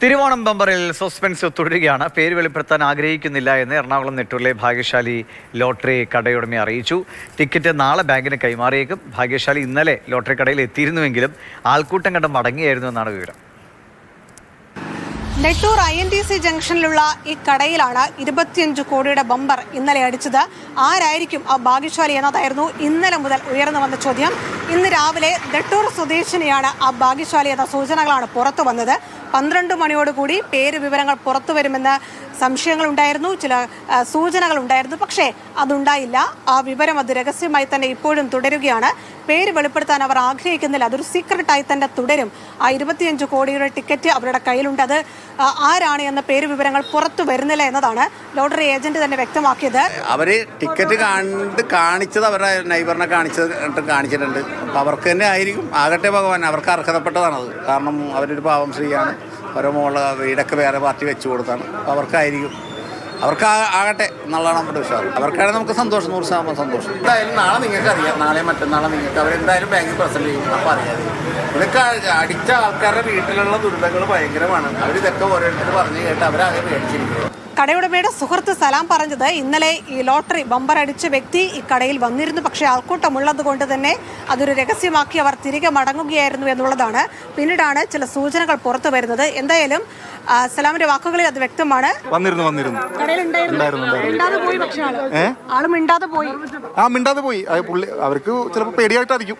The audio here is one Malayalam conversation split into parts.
തിരുവോണം ബമ്പറിൽ സസ്പെൻസ് തുടരുകയാണ്. പേര് വെളിപ്പെടുത്താൻ ആഗ്രഹിക്കുന്നില്ല എന്ന് എറണാകുളം നെട്ടൂരിലെ ഭാഗ്യശാലി ലോട്ടറി കടയുടമയെ അറിയിച്ചു. ടിക്കറ്റ് നാളെ ബാങ്കിന് കൈമാറിയേക്കും. ഭാഗ്യശാലി ഇന്നലെ ലോട്ടറി കടയിൽ എത്തിയിരുന്നുവെങ്കിലും ആൾക്കൂട്ടം കണ്ട് മടങ്ങിയായിരുന്നു എന്നാണ് വിവരം. Nettoor I N T C ജംഗ്ഷനിലുള്ള ഈ കടയിലാണ് ഇരുപത്തിയഞ്ച് കോടിയുടെ ബമ്പർ ഇന്നലെ അടിച്ചത്. ആരായിരിക്കും ആ ഭാഗ്യശാലി എന്നതായിരുന്നു ഇന്നലെ മുതൽ ഉയർന്നു വന്ന ചോദ്യം. ഇന്ന് രാവിലെ നെട്ടൂർ സ്വദേശിനിയാണ് ആ ഭാഗ്യശാലി എന്ന സൂചനകളാണ് പുറത്തു വന്നത്. പന്ത്രണ്ട് മണിയോടുകൂടി പേര് വിവരങ്ങൾ പുറത്തു വരുമെന്ന് സംശയങ്ങളുണ്ടായിരുന്നു ചില സൂചനകൾ ഉണ്ടായിരുന്നു പക്ഷേ അതുണ്ടായില്ല. ആ വിവരം അത് രഹസ്യമായി തന്നെ ഇപ്പോഴും തുടരുകയാണ്. പേര് വെളിപ്പെടുത്താൻ അവർ ആഗ്രഹിക്കുന്നില്ല. അതൊരു സീക്രട്ടായി തന്നെ തുടരും. ആ ഇരുപത്തിയഞ്ച് കോടിയുടെ ടിക്കറ്റ് അവരുടെ കയ്യിലുണ്ട്. അത് ആരാണ് എന്ന പേര് വിവരങ്ങൾ പുറത്തു വരുന്നില്ല എന്നതാണ് ലോട്ടറി ഏജന്റ് തന്നെ വ്യക്തമാക്കിയത്. അവർ ടിക്കറ്റ് കണ്ട് കാണിച്ചത് അവരുടെ നൈബറിനെ കാണിച്ചത് കാണിച്ചിട്ടുണ്ട്. അവർക്ക് തന്നെ ആയിരിക്കും. ആകട്ടെ ഭഗവാൻ അവർക്ക് അർഹതപ്പെട്ടതാണത്. കാരണം അവരൊരു പാവം സ്ത്രീയാണ്. അവരുടെ മോൾ വീടൊക്കെ വേറെ പാർട്ടി വെച്ചു കൊടുത്താണ്. അവർക്കായിരിക്കും. അവർക്ക് ആകട്ടെ എന്നുള്ളതാണ് നമ്മുടെ വിശ്വാസം. അവർക്കാണ് നമുക്ക് സന്തോഷം നൂറ് ശതമാനം സന്തോഷം. എന്തായാലും നാളെ നിങ്ങൾക്ക് അറിയാം നാളെ മറ്റന്നാളെ നിങ്ങൾക്ക് അവരെന്തായാലും ബാങ്കിൽ പ്രസന്റ് ചെയ്യും അപ്പം അറിയാതെ ഇതൊക്കെ അടിച്ച ആൾക്കാരുടെ വീട്ടിലുള്ള ദുരിതങ്ങൾ ഭയങ്കരമാണ്. അവരിതൊക്കെ ഓരോരുത്തർ പറഞ്ഞു കേട്ട് അവരാകെ പേടിച്ചിരിക്കുന്നത് കടയുടമയുടെ സുഹൃത്ത് സലാം പറഞ്ഞത് ഇന്നലെ ഈ ലോട്ടറി ബമ്പർ അടിച്ച വ്യക്തി ഈ കടയിൽ വന്നിരുന്നു. പക്ഷേ ആൾക്കൂട്ടമുള്ളത് കൊണ്ട് തന്നെ അതൊരു രഹസ്യമാക്കി അവർ തിരികെ മടങ്ങുകയായിരുന്നു എന്നുള്ളതാണ് പിന്നീടാണ് ചില സൂചനകൾ പുറത്തു വരുന്നത്. എന്തായാലും സലാമിന്റെ വാക്കുകളിൽ അത് വ്യക്തമാണ്. വന്നിരുന്നു വന്നിരുന്നു. മിണ്ടാതെ പോയി പക്ഷേ ആൾ. മിണ്ടാതെ പോയി. ആ മിണ്ടാതെ പോയി. അവർക്ക് ചിലപ്പോൾ പേടിയായിട്ടായിരിക്കും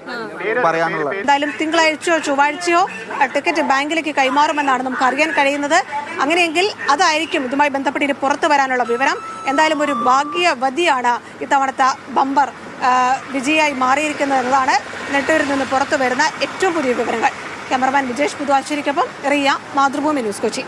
പറയാനുള്ള എന്തായാലും തിങ്കളാഴ്ചയോ ചൊവ്വാഴ്ചയോ ടിക്കറ്റ് ബാങ്കിലേക്ക് കൈമാറുമെന്നാണ് നമുക്ക് അറിയാൻ കഴിയുന്നത്. അങ്ങനെയെങ്കിൽ അതായിരിക്കും ഇതുമായി ബന്ധപ്പെട്ട് ഇനി പുറത്തു വരാനുള്ള വിവരം. എന്തായാലും ഒരു ഭാഗ്യവതിയാണ് ഇത്തവണത്തെ ബമ്പർ വിജയായി മാറിയിരിക്കുന്നത് എന്നതാണ് നെട്ടൂരിൽ നിന്ന് പുറത്തു വരുന്ന ഏറ്റവും പുതിയ വിവരങ്ങൾ. ക്യാമറമാൻ വിജേഷ് പുതുവാശ്ശേരിക്കൊപ്പം റിയ മാതൃഭൂമി ന്യൂസ് കൊച്ചി.